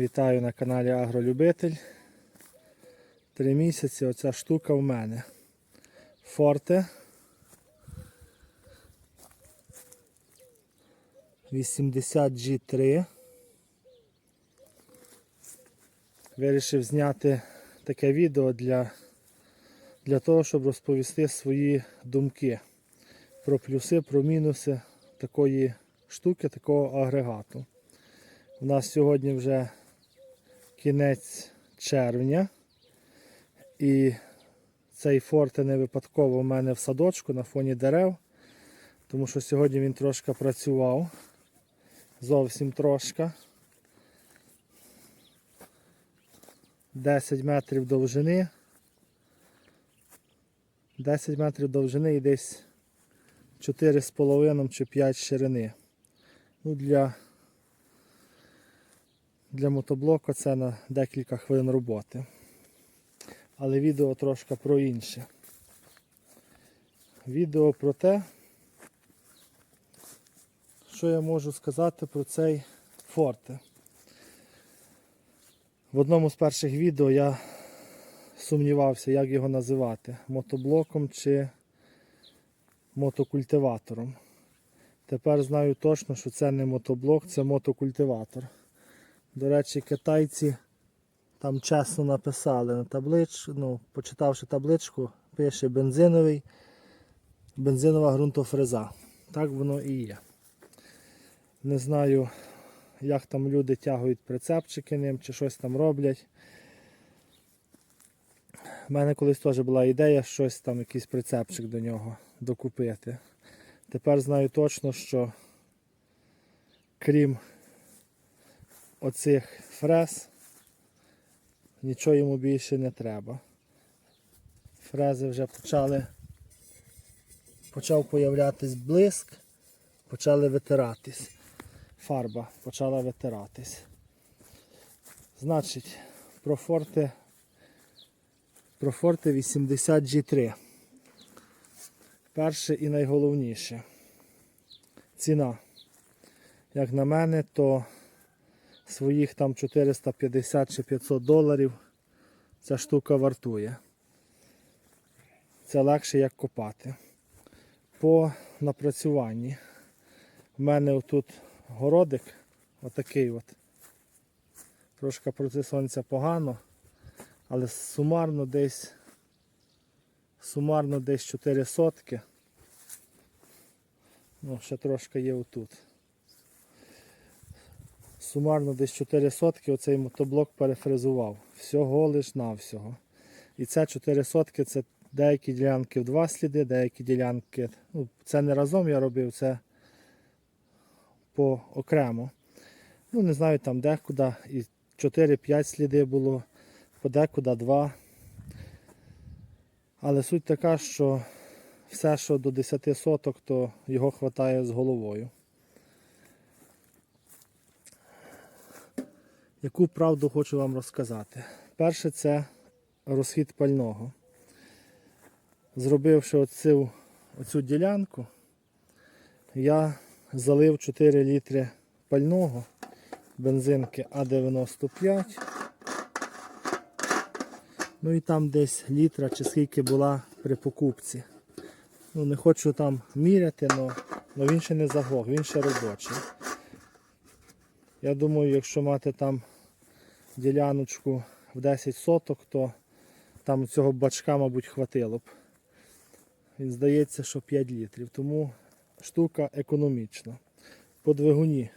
Вітаю на каналі Агролюбитель. Три місяці оця штука в мене. Форте. 80 G3. Вирішив зняти таке відео для, для того, щоб розповісти свої думки про плюси, про мінуси такої штуки, такого агрегату. У нас сьогодні вже кінець червня. І цей форте не випадково у мене в садочку на фоні дерев, тому що сьогодні він трошки працював. Зовсім трошки. 10 метрів довжини. 10 метрів довжини і десь 4,5 чи 5 ширини. Ну, для, для мотоблока це на декілька хвилин роботи. Але відео трошки про інше. Відео про те, що я можу сказати про цей форте. В одному з перших відео я сумнівався, як його називати мотоблоком чи мотокультиватором. Тепер знаю точно, що це не мотоблок, це мотокультиватор. До речі, китайці там чесно написали на табличку, ну, почитавши табличку, пише бензиновий, бензинова ґрунтофреза. Так воно і є. Не знаю, як там люди тягують прицепчики ним чи щось там роблять. У мене колись теж була ідея щось там, якийсь прицепчик до нього докупити. Тепер знаю точно, що крім оцих фрез, нічого йому більше не треба. Фрези вже почали, почав появлятись блиск, почали витиратись. Фарба почала витиратись. Значить, про форти, про форти 80 G3. Перше і найголовніше. Ціна. Як на мене, то своїх там 450 чи 500 доларів ця штука вартує. Це легше як копати. По напрацюванні. У мене отут городик, отакий от. Трошки проти сонця погано, але сумарно десь сумарно десь 4 сотки. Ну, ще трошки є отут. Сумарно десь 4 сотки оцей мотоблок перефрезував. Всього лиш навсього. І це 4 сотки це деякі ділянки в два сліди, деякі ділянки. Ну, це не разом я робив, це по окремо. Ну, не знаю, там декуди і 4-5 сліди було, подекуди 2. Але суть така, що все, що до 10 соток, то його вистачає з головою. Яку правду хочу вам розказати? Перше це розхід пального. Зробивши оцю, оцю ділянку, я залив 4 літри пального бензинки А95. Ну і там десь літра чи скільки була при покупці. Ну Не хочу там міряти, але він ще не заглох, він ще робочий. Я думаю, якщо мати там діляночку в 10 соток, то там цього бачка, мабуть, хватило б. Він здається, що 5 літрів. Тому штука економічна. По двигуні.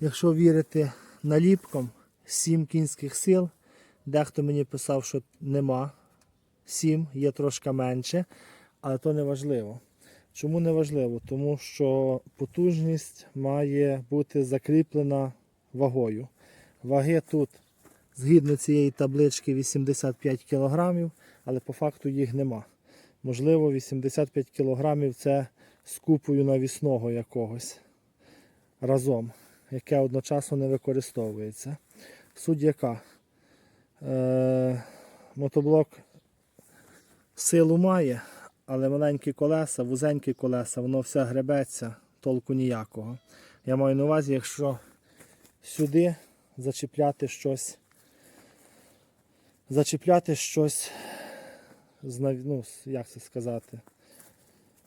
Якщо вірити наліпкам, 7 кінських сил. Дехто мені писав, що нема 7, є трошки менше, але то не важливо. Чому не важливо? Тому що потужність має бути закріплена вагою. Ваги тут, згідно цієї таблички, 85 кг, але по факту їх нема. Можливо, 85 кг це з купою навісного якогось разом, яке одночасно не використовується. Суть яка? Е, мотоблок силу має, але маленькі колеса, вузенькі колеса, воно все гребеться, толку ніякого. Я маю на увазі, якщо сюди зачіпляти щось. Зачіпляти щось ну, як це сказати?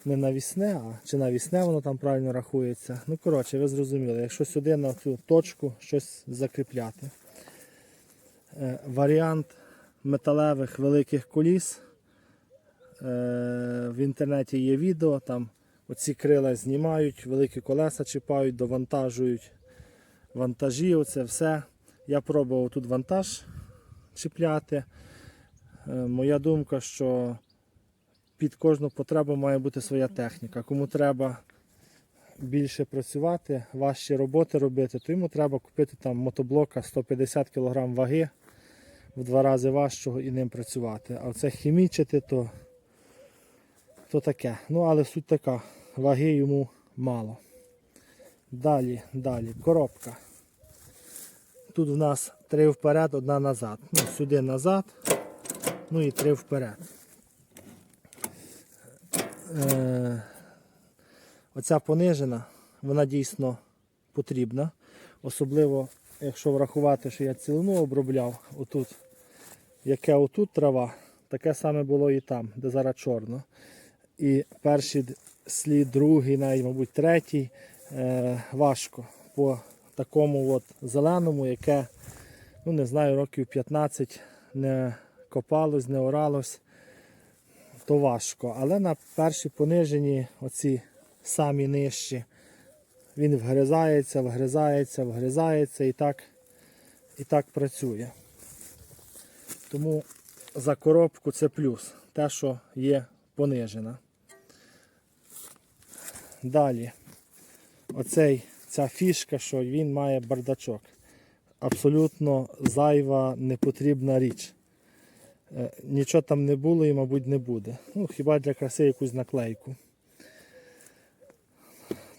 Не навісне, а чи навісне воно там правильно рахується. Ну, коротше, ви зрозуміли, якщо сюди на цю точку щось закріпляти. Е, варіант металевих великих коліс. Е, в інтернеті є відео, там оці крила знімають, великі колеса чіпають, довантажують вантажі, оце все. Я пробував тут вантаж чіпляти. Е, моя думка, що під кожну потребу має бути своя техніка. Кому треба більше працювати, важчі роботи робити, то йому треба купити там мотоблока 150 кг ваги в два рази важчого і ним працювати. А це хімічити, то, то таке. Ну, але суть така, ваги йому мало. Далі, далі, коробка. Тут в нас три вперед, одна назад. Ну, сюди назад, ну і три вперед. Е, оця понижена, вона дійсно потрібна. Особливо, якщо врахувати, що я цілину обробляв, отут, яке отут трава, таке саме було і там, де зараз чорно. І перший слід, другий, навіть, мабуть, третій, важко по такому от зеленому, яке, ну не знаю, років 15 не копалось, не оралось, то важко. Але на перші понижені, оці самі нижчі, він вгризається, вгризається, вгризається і так, і так працює. Тому за коробку це плюс, те, що є понижена. Далі, оцей, ця фішка, що він має бардачок. Абсолютно зайва, непотрібна річ. Е, Нічого там не було і, мабуть, не буде. Ну, хіба для краси якусь наклейку.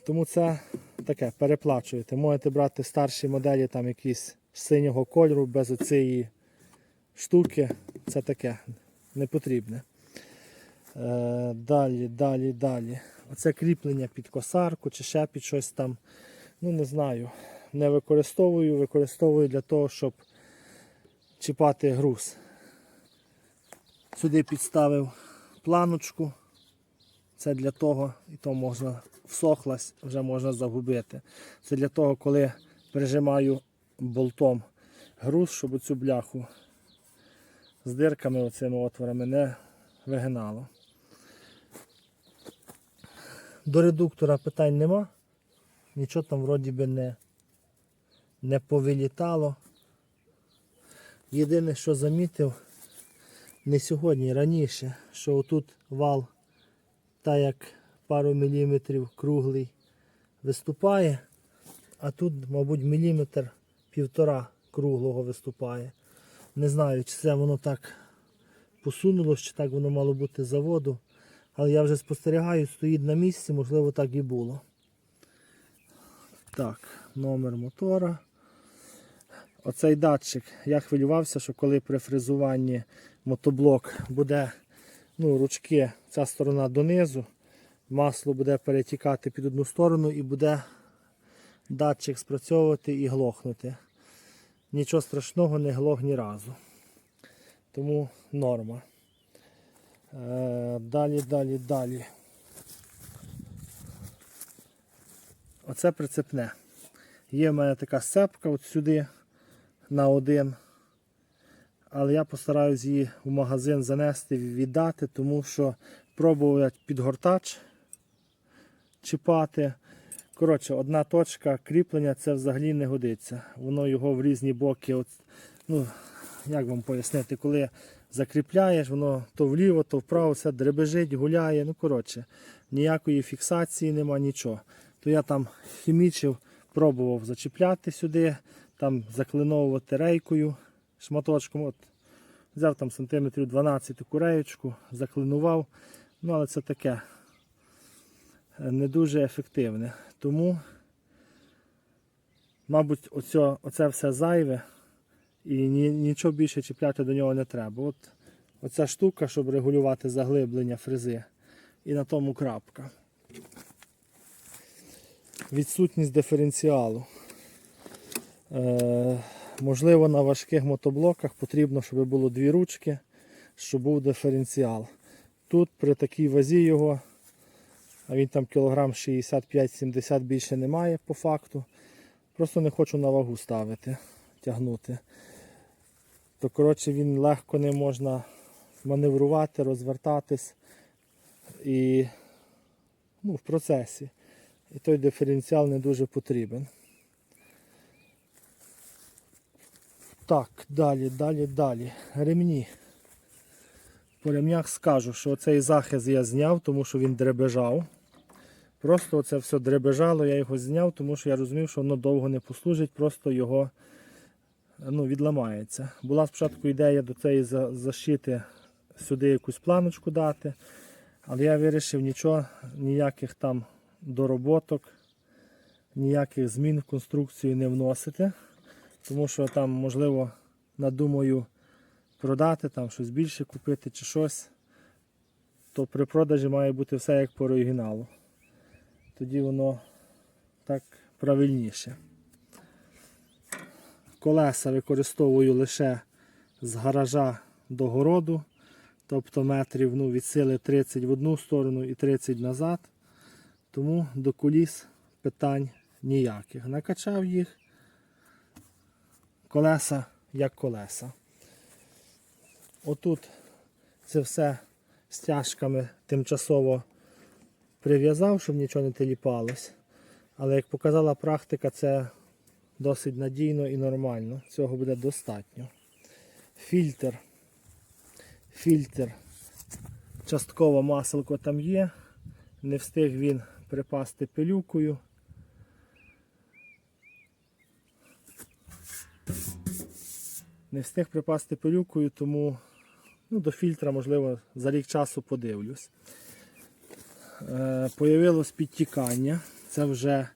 Тому це таке, переплачуєте. Можете брати старші моделі, там якісь синього кольору, без оцієї штуки. Це таке не потрібне. Е, далі, далі, далі. Оце кріплення під косарку чи ще під щось там. Ну не знаю. Не використовую, використовую для того, щоб чіпати груз. Сюди підставив планочку. Це для того, і то можна всохлась, вже можна загубити. Це для того, коли прижимаю болтом груз, щоб цю бляху з дирками, оцими отворами не вигинало. До редуктора питань нема. Нічого там вроді би не, не повилітало. Єдине, що замітив, не сьогодні, раніше, що отут вал, так як пару міліметрів круглий виступає, а тут, мабуть, міліметр півтора круглого виступає. Не знаю, чи це воно так посунулося, чи так воно мало бути заводу. Але я вже спостерігаю, стоїть на місці, можливо так і було. Так, номер мотора. Оцей датчик. Я хвилювався, що коли при фрезуванні мотоблок буде ну, ручки, ця сторона донизу, масло буде перетікати під одну сторону і буде датчик спрацьовувати і глохнути. Нічого страшного не глох ні разу. Тому норма. Е, Далі, далі, далі. Оце прицепне. Є в мене така сцепка от сюди на один. Але я постараюсь її в магазин занести, віддати, тому що пробував підгортач чіпати. Коротше, одна точка кріплення це взагалі не годиться. Воно його в різні боки. От, ну, як вам пояснити, коли закріпляєш, воно то вліво, то вправо, все дребежить, гуляє. Ну, коротше, ніякої фіксації нема, нічого. То я там хімічив, пробував зачіпляти сюди, там заклиновувати рейкою, шматочком. От, взяв там сантиметрів 12 таку реєчку, заклинував. Ну, але це таке е, не дуже ефективне. Тому, мабуть, оце, оце все зайве і ні, нічого більше чіпляти до нього не треба. От оця штука, щоб регулювати заглиблення фрези. І на тому крапка. Відсутність диференціалу. Е, Можливо, на важких мотоблоках потрібно, щоб було дві ручки, щоб був диференціал. Тут при такій вазі його, а він там кілограм 65-70 більше немає по факту. Просто не хочу на вагу ставити, тягнути. То коротше він легко не можна маневрувати, розвертатись і ну, в процесі. І той диференціал не дуже потрібен. Так, далі, далі, далі. Ремні. По ремнях скажу, що цей захист я зняв, тому що він дребежав. Просто це все дребежало, я його зняв, тому що я розумів, що воно довго не послужить, просто його ну, відламається. Була спочатку ідея до цієї за- защити сюди якусь планочку дати, але я вирішив нічого, ніяких там дороботок, ніяких змін в конструкцію не вносити, тому що там, можливо, надумаю продати, там щось більше купити чи щось, то при продажі має бути все як по оригіналу. Тоді воно так правильніше. Колеса використовую лише з гаража до городу, тобто метрів ну, від сили 30 в одну сторону і 30 назад. Тому до коліс питань ніяких. Накачав їх. Колеса як колеса. Отут це все стяжками тимчасово прив'язав, щоб нічого не теліпалось. Але як показала практика, це досить надійно і нормально. Цього буде достатньо. Фільтр. Фільтр. Частково маселко там є. Не встиг він припасти пилюкою. Не встиг припасти пилюкою, тому ну, до фільтра, можливо, за рік часу подивлюсь. Е, появилось підтікання. Це вже,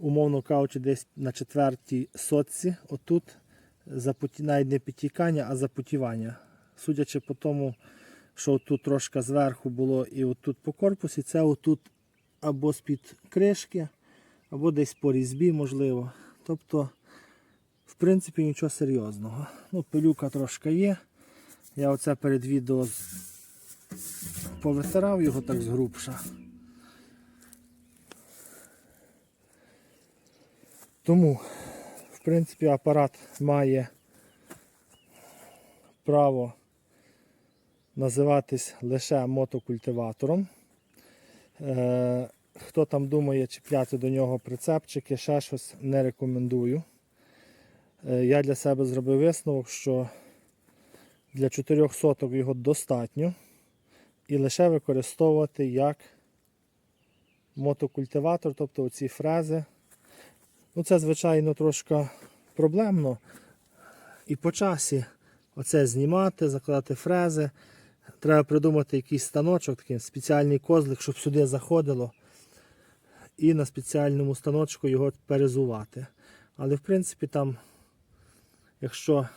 умовно кажучи, десь на четвертій сотці. Отут навіть не підтікання, а запотівання. Судячи по тому, що тут трошки зверху було і отут по корпусі, це отут або з-під кришки, або десь по різьбі, можливо. Тобто, в принципі, нічого серйозного. Ну, пилюка трошки є. Я оце перед відео повитирав його так згрубша. Тому, в принципі, апарат має право називатись лише мотокультиватором. Е, хто там думає чіпляти до нього прицепчики, ще щось не рекомендую. Е, я для себе зробив висновок, що для 4 соток його достатньо і лише використовувати як мотокультиватор, тобто оці фрези. Ну, це, звичайно, трошки проблемно. І по часі оце знімати, закладати фрези. Треба придумати якийсь станочок, такий спеціальний козлик, щоб сюди заходило. І на спеціальному станочку його перезувати. Але в принципі там, якщо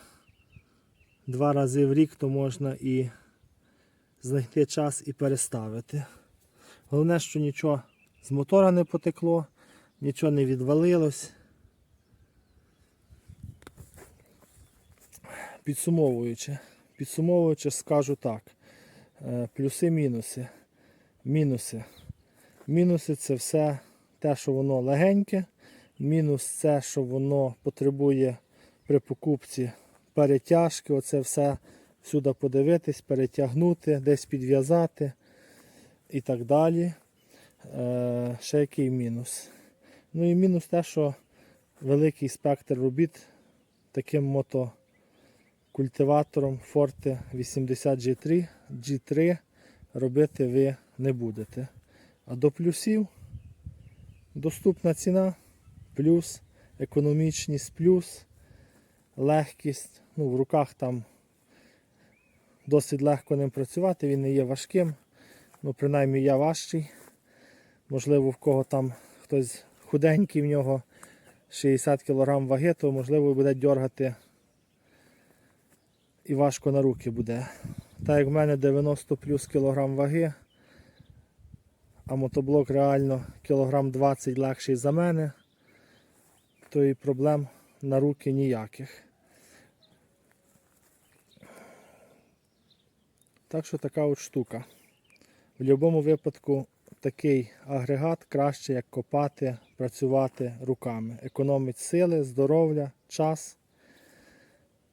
два рази в рік, то можна і знайти час і переставити. Головне, що нічого з мотора не потекло, нічого не відвалилось. Підсумовуючи, підсумовуючи, скажу так. Е, Плюси-мінуси. Мінуси. Мінуси це все те, що воно легеньке. Мінус це, що воно потребує при покупці перетяжки. Оце все всюди подивитись, перетягнути, десь підв'язати і так далі. Е, ще який мінус. Ну і мінус те, що великий спектр робіт таким мотокультиватором Forte 80 G3, G3 робити ви не будете. А до плюсів доступна ціна, плюс економічність, плюс легкість. Ну, в руках там досить легко ним працювати, він не є важким. Ну, принаймні я важчий. Можливо, в кого там хтось худенький в нього 60 кг ваги, то можливо буде дергати і важко на руки буде. Так як в мене 90 плюс кілограм ваги, а мотоблок реально кілограм 20 легший за мене, то і проблем на руки ніяких. Так що така от штука. В будь-якому випадку такий агрегат краще як копати, працювати руками. Економить сили, здоров'я, час.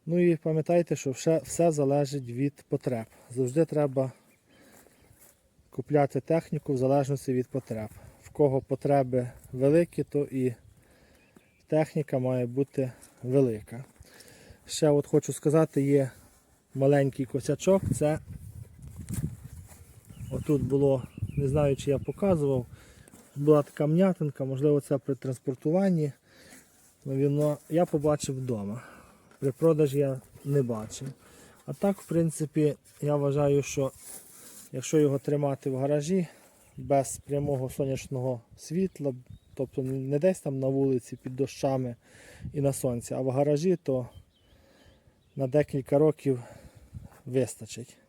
Ну і пам'ятайте, що все, все залежить від потреб. Завжди треба купляти техніку в залежності від потреб. В кого потреби великі, то і техніка має бути велика. Ще от хочу сказати, є маленький косячок. Це отут було, не знаю, чи я показував, була така м'ятинка, можливо, це при транспортуванні. Ну, Воно, я побачив вдома. При продажі я не бачив. А так, в принципі, я вважаю, що якщо його тримати в гаражі без прямого сонячного світла, тобто не десь там на вулиці під дощами і на сонці, а в гаражі, то на декілька років вистачить.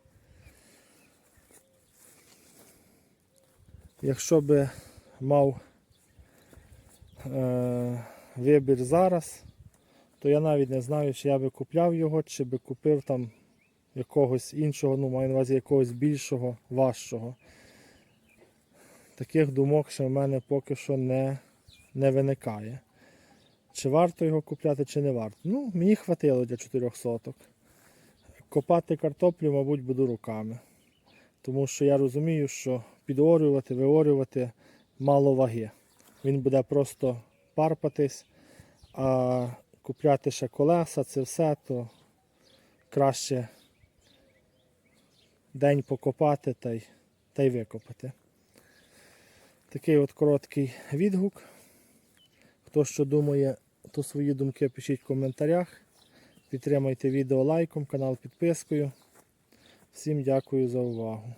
Якщо би мав е, вибір зараз, то я навіть не знаю, чи я би купляв його, чи би купив там якогось іншого, ну маю на увазі якогось більшого, важчого. Таких думок ще в мене поки що не, не виникає. Чи варто його купляти, чи не варто. Ну, мені хватило для 4 соток. Копати картоплю, мабуть, буду руками. Тому що я розумію, що підорювати, виорювати мало ваги. Він буде просто парпатись, а купляти ще колеса, це все, то краще день покопати та й, та й викопати. Такий от короткий відгук. Хто що думає, то свої думки пишіть в коментарях. Підтримайте відео лайком, канал підпискою. Всім дякую за увагу.